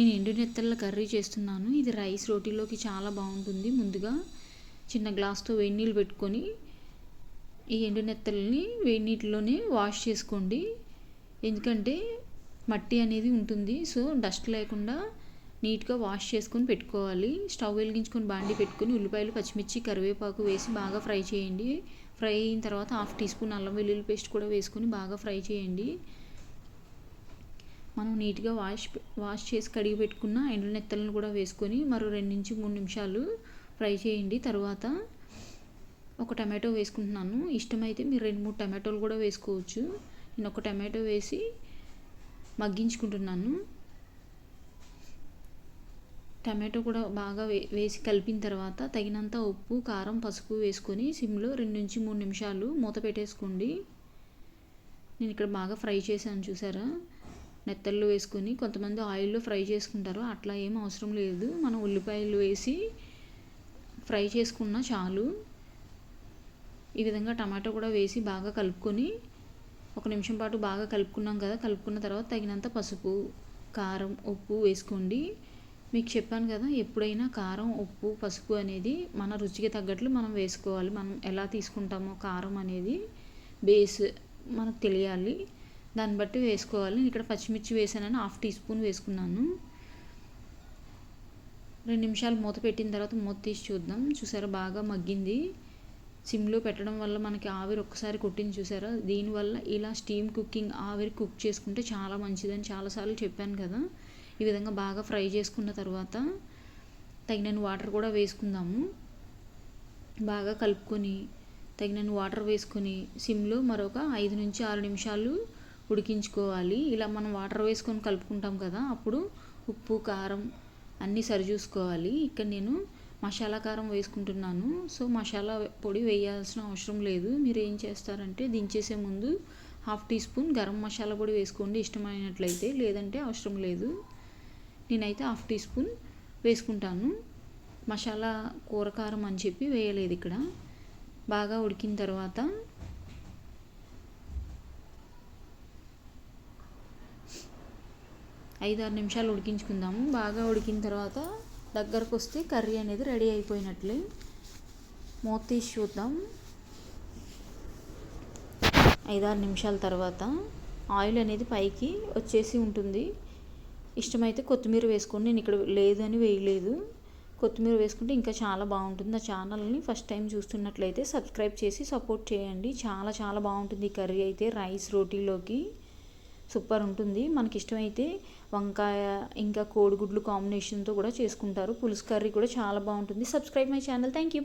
నేను ఎండు నెత్తళ్ళ కర్రీ చేస్తున్నాను. ఇది రైస్ రోటీలోకి చాలా బాగుంటుంది. ముందుగా చిన్న గ్లాస్తో వేడి నీళ్ళు పెట్టుకొని ఈ ఎండు నెత్తల్ని వేడి నీటిలోనే వాష్ చేసుకోండి. ఎందుకంటే మట్టి అనేది ఉంటుంది. సో డస్ట్ లేకుండా నీట్గా వాష్ చేసుకొని పెట్టుకోవాలి. స్టవ్ వెలిగించుకొని బాండి పెట్టుకొని ఉల్లిపాయలు పచ్చిమిర్చి కరివేపాకు వేసి బాగా ఫ్రై చేయండి. ఫ్రై అయిన తర్వాత హాఫ్ టీ స్పూన్ అల్లం వెల్లుల్లి పేస్ట్ కూడా వేసుకొని బాగా ఫ్రై చేయండి. మనం నీట్గా వాష్ వాష్ చేసి కడిగి పెట్టుకున్న ఎండు నెత్తలను కూడా వేసుకొని మరో రెండు నుంచి మూడు నిమిషాలు ఫ్రై చేయండి. తర్వాత ఒక టమాటో వేసుకుంటున్నాను. ఇష్టమైతే మీరు రెండు మూడు టమాటోలు కూడా వేసుకోవచ్చు. నేను ఒక టమాటో వేసి మగ్గించుకుంటున్నాను. టమాటో కూడా బాగా వే వేసి కలిపిన తర్వాత తగినంత ఉప్పు కారం పసుపు వేసుకొని సిమ్లో రెండు నుంచి మూడు నిమిషాలు మూత పెట్టేసుకోండి. నేను ఇక్కడ బాగా ఫ్రై చేశాను చూసారా? నెత్తళ్ళు వేసుకొని కొంతమంది ఆయిల్లో ఫ్రై చేసుకుంటారు. అట్లా ఏం అవసరం లేదు. మనం ఉల్లిపాయలు వేసి ఫ్రై చేసుకున్న చాలు. ఈ విధంగా టమాటో కూడా వేసి బాగా కలుపుకొని ఒక నిమిషం పాటు బాగా కలుపుకున్నాం కదా కలుపుకున్న తర్వాత తగినంత పసుపు కారం ఉప్పు వేసుకోండి. మీకు చెప్పాను కదా ఎప్పుడైనా కారం ఉప్పు పసుపు అనేది మన రుచికి తగ్గట్లు మనం వేసుకోవాలి. మనం ఎలా తీసుకుంటామో కారం అనేది బేస్ మనకు తెలియాలి. దాన్ని బట్టి వేసుకోవాలి. నేను ఇక్కడ పచ్చిమిర్చి వేసానని హాఫ్ టీ స్పూన్ వేసుకున్నాను. రెండు నిమిషాలు మూత పెట్టిన తర్వాత మూత తీసి చూద్దాం. చూసారా బాగా మగ్గింది. సిమ్లో పెట్టడం వల్ల మనకి ఆవిరి ఒక్కసారి కొట్టింది చూసారా? దీనివల్ల ఇలా స్టీమ్ కుకింగ్ ఆవిరి కుక్ చేసుకుంటే చాలా మంచిదని చాలాసార్లు చెప్పాను కదా. ఈ విధంగా బాగా ఫ్రై చేసుకున్న తర్వాత తగినన్ని వాటర్ కూడా వేసుకుందాము. బాగా కలుపుకొని తగినన్ని వాటర్ వేసుకొని సిమ్లో మరొక ఐదు నుంచి ఆరు నిమిషాలు ఉడికించుకోవాలి. ఇలా మనం వాటర్ వేసుకొని కలుపుకుంటాం కదా అప్పుడు ఉప్పు కారం అన్నీ సరి చూసుకోవాలి ఇక్కడ నేను మసాలా కారం వేసుకుంటున్నాను. సో మసాలా పొడి వేయాల్సిన అవసరం లేదు. మీరు ఏం చేస్తారంటే దించేసే ముందు half teaspoon garam masala పొడి వేసుకోండి ఇష్టమైనట్లయితే లేదంటే అవసరం లేదు. నేనైతే హాఫ్ టీ స్పూన్ వేసుకుంటాను. మసాలా కూరకారం అని చెప్పి వేయలేదు ఇక్కడ. బాగా ఉడికిన తర్వాత ఐదు ఆరు నిమిషాలు ఉడికించుకుందాము. బాగా ఉడికిన తర్వాత దగ్గరకు వస్తే కర్రీ అనేది రెడీ అయిపోయినట్లే. మూత తీసి చూద్దాం. ఐదారు నిమిషాల తర్వాత ఆయిల్ అనేది పైకి వచ్చేసి ఉంటుంది. ఇష్టమైతే కొత్తిమీర వేసుకోండి. నేను ఇక్కడ లేదని వేయలేదు. కొత్తిమీర వేసుకుంటే ఇంకా చాలా బాగుంటుంది. నా ఛానల్ని ఫస్ట్ టైం చూస్తున్నట్లయితే సబ్స్క్రైబ్ చేసి సపోర్ట్ చేయండి. చాలా చాలా బాగుంటుంది ఈ కర్రీ అయితే రైస్ రోటీలోకి. సూపర్ ఉంటుంది. మనకి ఇష్టమైతే వంకాయ ఇంకా కోడిగుడ్లు కాంబినేషన్తో కూడా చేసుకుంటారు. పులుసు కర్రీ కూడా చాలా బాగుంటుంది. Subscribe my channel thank you